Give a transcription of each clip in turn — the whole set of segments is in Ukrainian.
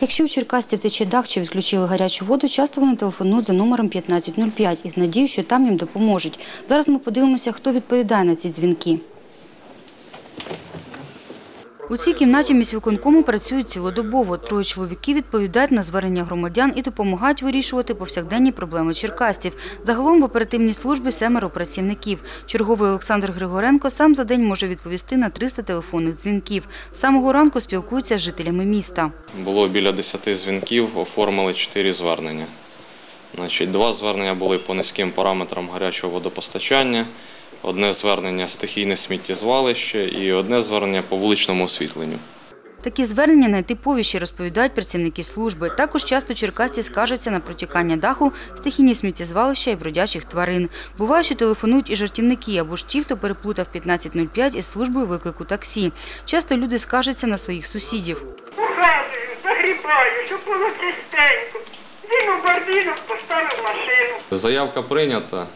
Якщо у Черкасці тече дах чи відключили гарячу воду, часто вони телефонують за номером 1505 із надією, що там їм допоможуть. Зараз ми подивимося, хто відповідає на ці дзвінки. У цій кімнаті міськвиконкому працюють цілодобово. Троє чоловіків відповідають на звернення громадян і допомагають вирішувати повсякденні проблеми черкастів. Загалом в оперативній службі семеро працівників. Черговий Олександр Григоренко сам за день може відповісти на 300 телефонних дзвінків. З самого ранку спілкується з жителями міста. Було біля 10 дзвінків, оформили 4 звернення. Значить, два звернення були по низьким параметрам гарячого водопостачання, одне звернення стихійне сміттєзвалище і одне звернення по вуличному освітленню. Такі звернення найтиповіші, розповідають працівники служби. Також часто черкасці скаржаться на протікання даху, стихійні сміттєзвалища і бродячих тварин. Буває, що телефонують і жартівники або ж ті, хто переплутав 1505 із службою виклику таксі. Часто люди скаржаться на своїх сусідів. Ухажую, загрібаю, щоб було чистенько. Він у бордінок поставив машину. Заявка прийнята.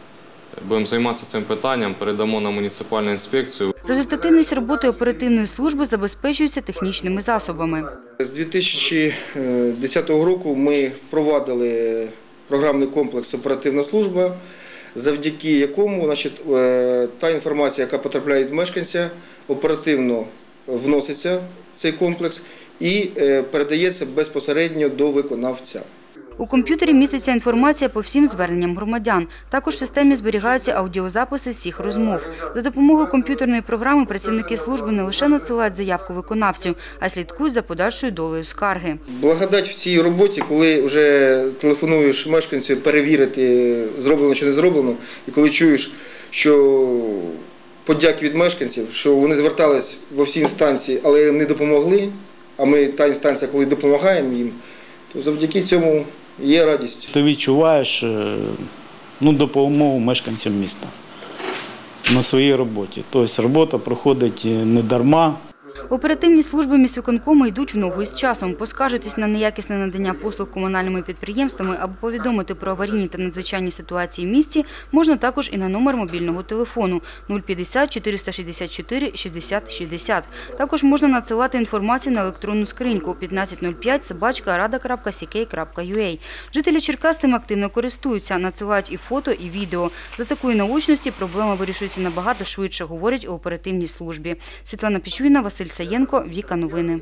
Будемо займатися цим питанням, передамо на муніципальну інспекцію. Результативність роботи оперативної служби забезпечується технічними засобами. З 2010 року ми впровадили програмний комплекс Оперативна служба, завдяки якому значить, е, та інформація, яка потрапляє від мешканця, оперативно вноситься в цей комплекс і е, передається безпосередньо до виконавця. У комп'ютері міститься інформація по всім зверненням громадян. Також в системі зберігаються аудіозаписи всіх розмов. За допомогою комп'ютерної програми працівники служби не лише надсилають заявку виконавцю, а слідкують за подальшою долею скарги. Благодать в цій роботі, коли вже телефонуєш мешканцю перевірити, зроблено чи не зроблено, і коли чуєш, що подяки від мешканців, що вони звертались во всі інстанції, але не допомогли, а ми та інстанція, коли допомагаємо їм, то завдяки цьому є радість. Ти відчуваєш е, ну, допомогу мешканцям міста на своїй роботі. Тобто робота проходить не дарма. Оперативні служби міськвиконкому йдуть в ногу із часом. Поскаржитись на неякісне надання послуг комунальними підприємствами або повідомити про аварійні та надзвичайні ситуації в місті можна також і на номер мобільного телефону 050 464 60 60. Також можна надсилати інформацію на електронну скриньку 1505 собачка rada.ck.ua. Жителі Черкас цим активно користуються, надсилають і фото, і відео. За такої наочності проблема вирішується набагато швидше, говорять у оперативній службі. Світлана Пічуйна, Василь Саєнко, Віка Новини.